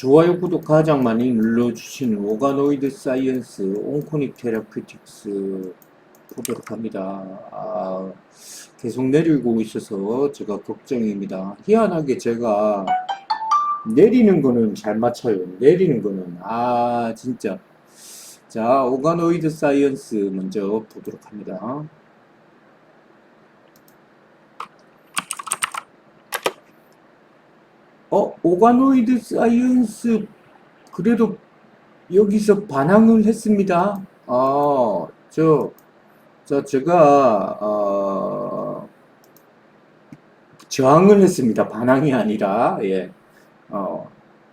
좋아요, 구독 가장 많이 눌러주신 오가노이드 사이언스 온코닉 테라피틱스 보도록 합니다. 아, 계속 내리고 있어서 제가 걱정입니다. 희한하게 제가 내리는 거는 잘 맞춰요. 내리는 거는 아 진짜 자 오가노이드 사이언스 먼저 보도록 합니다. 어, 오가노이드 사이언스 그래도 여기서 반항을 했습니다. 아, 저, 저 제가 어, 저항을 했습니다. 반항이 아니라 예, 어,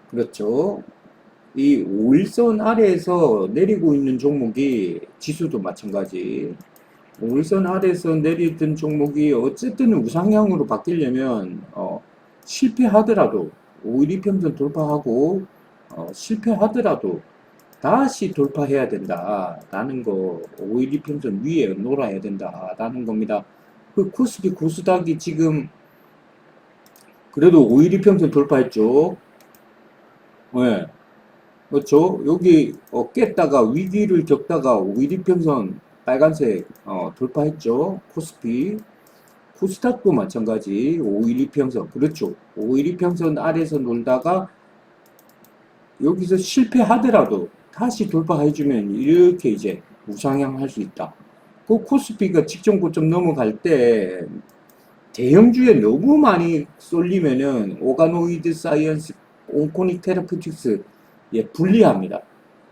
그렇죠. 이 5일선 아래에서 내리고 있는 종목이 지수도 마찬가지. 5일선 아래에서 내리던 종목이 어쨌든 우상향으로 바뀌려면 어, 실패하더라도 5일 이평선 돌파하고 어, 실패하더라도 다시 돌파해야 된다라는 거 5일 이평선 위에 놀아야 된다라는 겁니다. 그 코스피 코스닥이 지금 그래도 5일 이평선 돌파했죠. 네. 그렇죠. 여기 어, 깼다가 위기를 겪다가 5일 이평선 빨간색 어, 돌파했죠. 코스피 코스닥도 마찬가지. 5일 이평선. 그렇죠. 5일 이평선 아래에서 놀다가 여기서 실패하더라도 다시 돌파해주면 이렇게 이제 우상향 할 수 있다. 그 코스피가 직전 고점 넘어갈 때 대형주에 너무 많이 쏠리면은 오가노이드 사이언스 온코닉 테라피틱스 예 불리합니다.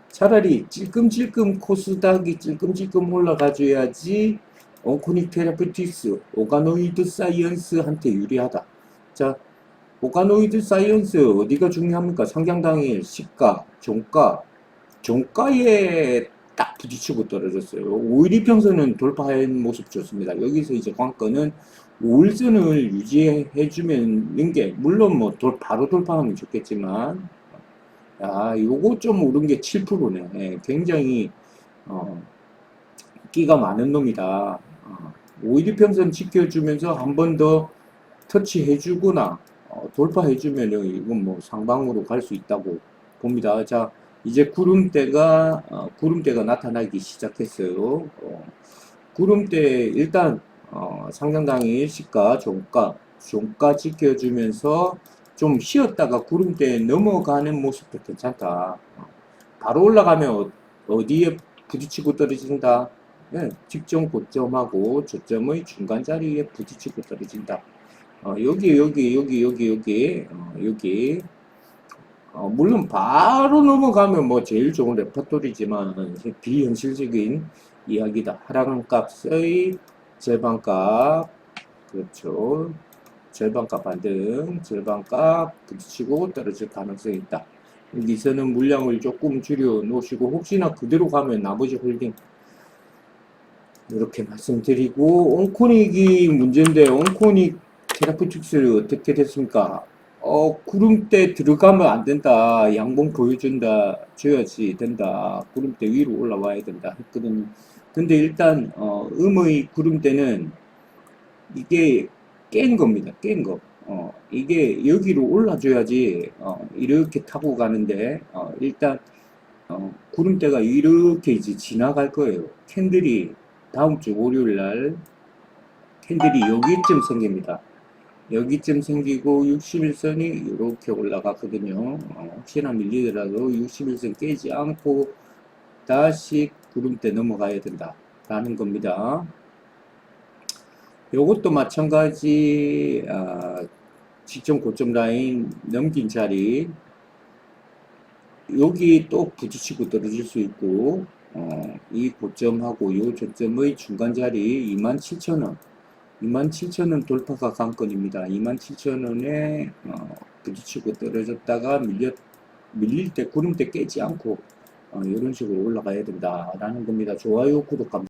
차라리 찔끔찔끔 코스닥이 찔끔찔끔 올라가줘야지 온코닉 테라피틱스, 오가노이드 사이언스한테 유리하다. 자, 오가노이드 사이언스 어디가 중요합니까? 상장당일, 시가, 종가, 종가에 딱 부딪히고 떨어졌어요. 5일 이평선은 돌파한 모습 좋습니다. 여기서 이제 관건은 5일선을 유지해주면 게 물론 뭐 돌, 바로 돌파하면 좋겠지만 야, 요거 좀 오른 게 7%네. 굉장히 어, 끼가 많은 놈이다. 어, 5일 평선 지켜주면서 한 번 더 터치해주거나 어, 돌파해주면 이건 뭐 상방으로 갈 수 있다고 봅니다. 자, 이제 구름대가 어, 구름대가 나타나기 시작했어요. 어, 구름대 일단 어, 상장당일 시가 종가 종가 지켜주면서 좀 쉬었다가 구름대 넘어가는 모습도 괜찮다. 어, 바로 올라가면 어, 어디에 부딪히고 떨어진다. 네, 직전 고점하고 저점의 중간 자리에 부딪히고 떨어진다. 어, 여기, 여기, 여기, 여기, 여기, 어, 여기. 어, 물론 바로 넘어가면 뭐 제일 좋은 레퍼토리지만 비현실적인 이야기다. 하락한 값의 절반값, 그렇죠. 절반값 반등, 절반값 부딪히고 떨어질 가능성이 있다. 여기서는 물량을 조금 줄여 놓으시고 혹시나 그대로 가면 나머지 홀딩 이렇게 말씀드리고 온코닉이 문제인데 온코닉 테라피틱스 어떻게 됐습니까? 어 구름대 들어가면 안 된다. 양봉 보여준다. 줘야지 된다. 구름대 위로 올라와야 된다 했거든요. 근데 일단 어 음의 구름대는 이게 깬 겁니다. 깬거. 어 이게 여기로 올라줘야지 어 이렇게 타고 가는데 어 일단 어 구름대가 이렇게 이제 지나갈 거예요. 캔들이 다음 주 월요일 날 캔들이 여기쯤 생깁니다. 여기쯤 생기고 61선이 이렇게 올라갔거든요. 어, 혹시나 밀리더라도 61선 깨지 않고 다시 구름대 넘어가야 된다. 라는 겁니다. 요것도 마찬가지 아, 직전 고점 라인 넘긴 자리 여기 또 부딪히고 떨어질 수 있고 어, 이 고점하고 이 저점의 중간 자리 27,000원 27,000원 돌파가 관건입니다. 27,000원에 어, 부딪히고 떨어졌다가 밀려, 밀릴 때 구름대 깨지 않고 어, 이런 식으로 올라가야 된다라는 겁니다. 좋아요 구독 감사합니다.